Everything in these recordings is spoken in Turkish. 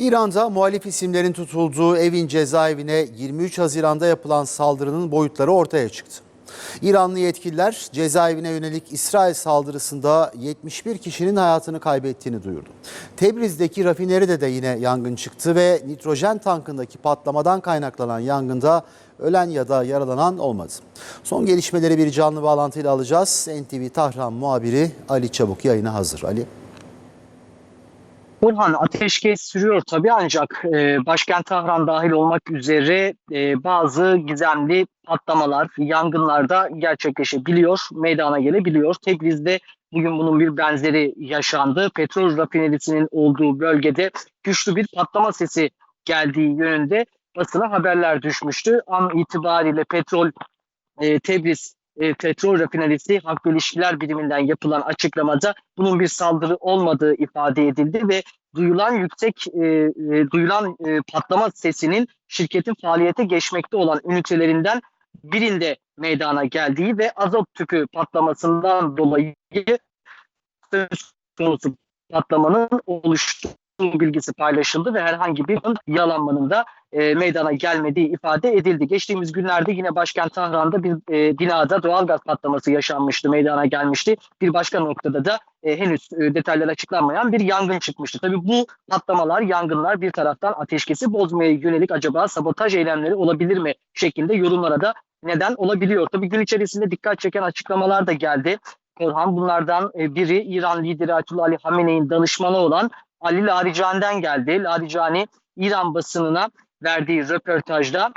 İran'da muhalif isimlerin tutulduğu evin cezaevine 23 Haziran'da yapılan saldırının boyutları ortaya çıktı. İranlı yetkililer cezaevine yönelik İsrail saldırısında 71 kişinin hayatını kaybettiğini duyurdu. Tebriz'deki rafineride de yine yangın çıktı ve nitrojen tankındaki patlamadan kaynaklanan yangında ölen ya da yaralanan olmadı. Son gelişmeleri bir canlı bağlantıyla alacağız. NTV Tahran muhabiri Ali Çabuk yayına hazır. Ali. Burhan ateşkes sürüyor tabii ancak e, başkent Tahran dahil olmak üzere e, bazı gizemli patlamalar, yangınlar da gerçekleşebiliyor, meydana gelebiliyor. Tebriz'de bugün bunun bir benzeri yaşandı. Petrol rafinerisinin olduğu bölgede güçlü bir patlama sesi geldiği yönünde basına haberler düşmüştü. An itibariyle petrol e, Tebriz e, petrol rafinerisi halk ilişkiler biriminden yapılan açıklamada bunun bir saldırı olmadığı ifade edildi ve duyulan yüksek e, e, duyulan e, patlama sesinin şirketin faaliyete geçmekte olan ünitelerinden birinde meydana geldiği ve azot tüpü patlamasından dolayı konusu patlamanın oluştuğu bilgisi paylaşıldı ve herhangi bir yalanmanın da e, meydana gelmediği ifade edildi. Geçtiğimiz günlerde yine başkent Tahran'da bir e, binada doğalgaz patlaması yaşanmıştı, meydana gelmişti. Bir başka noktada da e, henüz e, detaylar açıklanmayan bir yangın çıkmıştı. Tabii bu patlamalar, yangınlar bir taraftan ateşkesi bozmaya yönelik acaba sabotaj eylemleri olabilir mi şeklinde yorumlara da neden olabiliyor. Tabii gün içerisinde dikkat çeken açıklamalar da geldi. Korhan bunlardan e, biri İran lideri Ayatollah Ali Hamene'nin danışmanı olan Ali Laricani'den geldi. Laricani İran basınına verdiği röportajda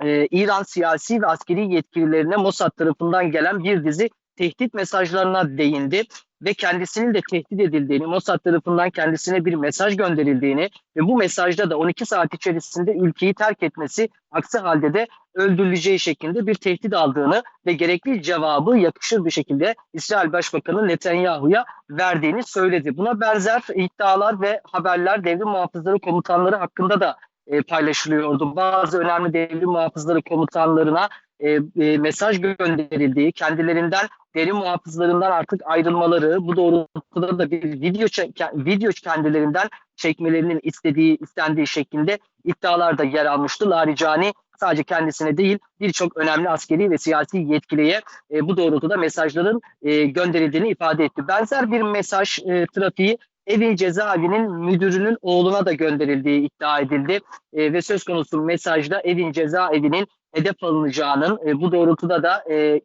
e, İran siyasi ve askeri yetkililerine Mossad tarafından gelen bir dizi tehdit mesajlarına değindi ve kendisinin de tehdit edildiğini, Mossad tarafından kendisine bir mesaj gönderildiğini ve bu mesajda da 12 saat içerisinde ülkeyi terk etmesi, aksi halde de öldürüleceği şeklinde bir tehdit aldığını ve gerekli cevabı yakışır bir şekilde İsrail Başbakanı Netanyahu'ya verdiğini söyledi. Buna benzer iddialar ve haberler devrim muhafızları komutanları hakkında da e, paylaşılıyordu. Bazı önemli devrim muhafızları komutanlarına e, e, mesaj gönderildiği, kendilerinden derin muhafızlarından artık ayrılmaları, bu doğrultuda da bir video video kendilerinden çekmelerinin istediği istendiği şeklinde iddialar da yer almıştı. Laricani sadece kendisine değil birçok önemli askeri ve siyasi yetkiliye e, bu doğrultuda mesajların e, gönderildiğini ifade etti. Benzer bir mesaj e, trafiği Evin cezaevinin müdürünün oğluna da gönderildiği iddia edildi. E, ve söz konusu mesajda Evin cezaevinin hedef alınacağının e, bu doğrultuda da e, e,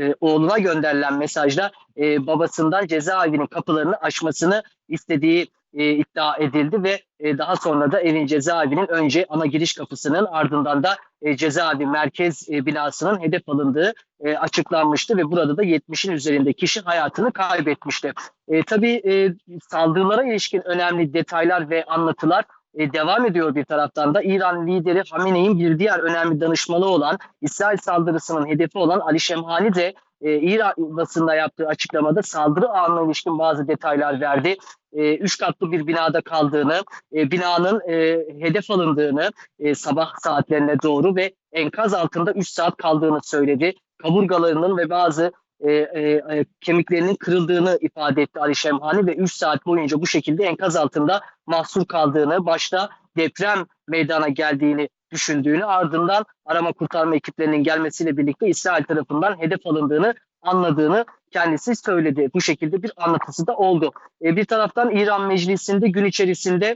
e, oğluna gönderilen mesajda e, babasından cezaevinin kapılarını açmasını istediği e, iddia edildi ve e, daha sonra da evin cezaevinin önce ana giriş kapısının ardından da e, cezaevi merkez e, binasının hedef alındığı e, açıklanmıştı ve burada da 70'in üzerinde kişi hayatını kaybetmişti. E, tabii e, saldırılara ilişkin önemli detaylar ve anlatılar e, devam ediyor bir taraftan da. İran lideri Hamene'in bir diğer önemli danışmanı olan İsrail saldırısının hedefi olan Ali Şemhani de e, İran basında yaptığı açıklamada saldırı anına ilişkin bazı detaylar verdi. E, üç katlı bir binada kaldığını, e, binanın e, hedef alındığını e, sabah saatlerine doğru ve enkaz altında 3 saat kaldığını söyledi. Kaburgalarının ve bazı e, e, e, kemiklerinin kırıldığını ifade etti Ali Şemhani ve 3 saat boyunca bu şekilde enkaz altında mahsur kaldığını, başta deprem meydana geldiğini düşündüğünü ardından arama kurtarma ekiplerinin gelmesiyle birlikte İsrail tarafından hedef alındığını anladığını kendisi söyledi. Bu şekilde bir anlatısı da oldu. E, bir taraftan İran Meclisi'nde gün içerisinde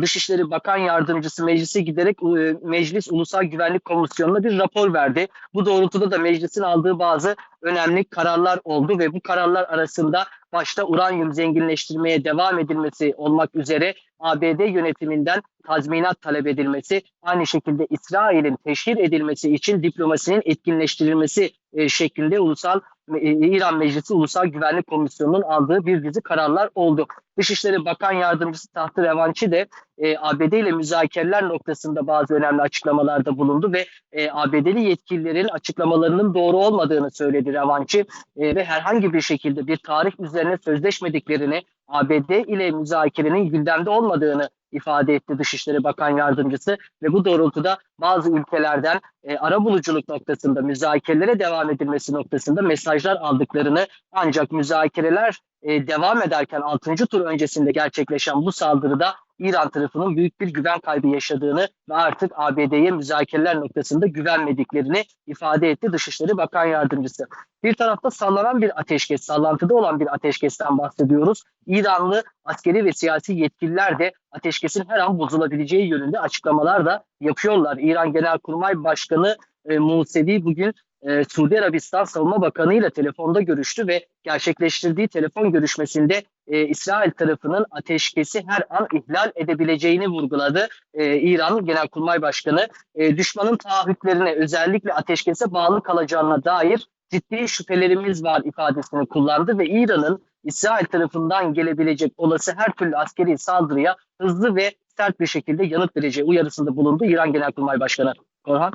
Dışişleri Bakan Yardımcısı meclise giderek e, Meclis Ulusal Güvenlik Komisyonu'na bir rapor verdi. Bu doğrultuda da meclisin aldığı bazı önemli kararlar oldu ve bu kararlar arasında başta uranyum zenginleştirmeye devam edilmesi olmak üzere ABD yönetiminden tazminat talep edilmesi, aynı şekilde İsrail'in teşhir edilmesi için diplomasinin etkinleştirilmesi e, şeklinde ulusal e, İran Meclisi Ulusal Güvenlik Komisyonu'nun aldığı bir dizi kararlar oldu. Dışişleri Bakan Yardımcısı Tahtı Revançi de e, ABD ile müzakereler noktasında bazı önemli açıklamalarda bulundu ve e, ABD'li yetkililerin açıklamalarının doğru olmadığını söyledi Revançi e, ve herhangi bir şekilde bir tarih üzerine sözleşmediklerini ABD ile müzakerenin gündemde olmadığını ifade etti Dışişleri Bakan Yardımcısı ve bu doğrultuda bazı ülkelerden e, ara buluculuk noktasında müzakerelere devam edilmesi noktasında mesajlar aldıklarını ancak müzakereler e, devam ederken 6. tur öncesinde gerçekleşen bu saldırıda İran tarafının büyük bir güven kaybı yaşadığını ve artık ABD'ye müzakereler noktasında güvenmediklerini ifade etti Dışişleri Bakan Yardımcısı. Bir tarafta sallanan bir ateşkes, sallantıda olan bir ateşkesten bahsediyoruz. İranlı askeri ve siyasi yetkililer de ateşkesin her an bozulabileceği yönünde açıklamalar da yapıyorlar. İran Genelkurmay Başkanı e, Musevi bugün e, Suudi Arabistan Savunma Bakanı ile telefonda görüştü ve gerçekleştirdiği telefon görüşmesinde e, İsrail tarafının ateşkesi her an ihlal edebileceğini vurguladı. E, İran Genelkurmay Başkanı e, düşmanın taahhütlerine özellikle ateşkese bağlı kalacağına dair ciddi şüphelerimiz var ifadesini kullandı ve İran'ın İsrail tarafından gelebilecek olası her türlü askeri saldırıya hızlı ve sert bir şekilde yanıt vereceği uyarısında bulundu İran Genelkurmay Başkanı. Korhan?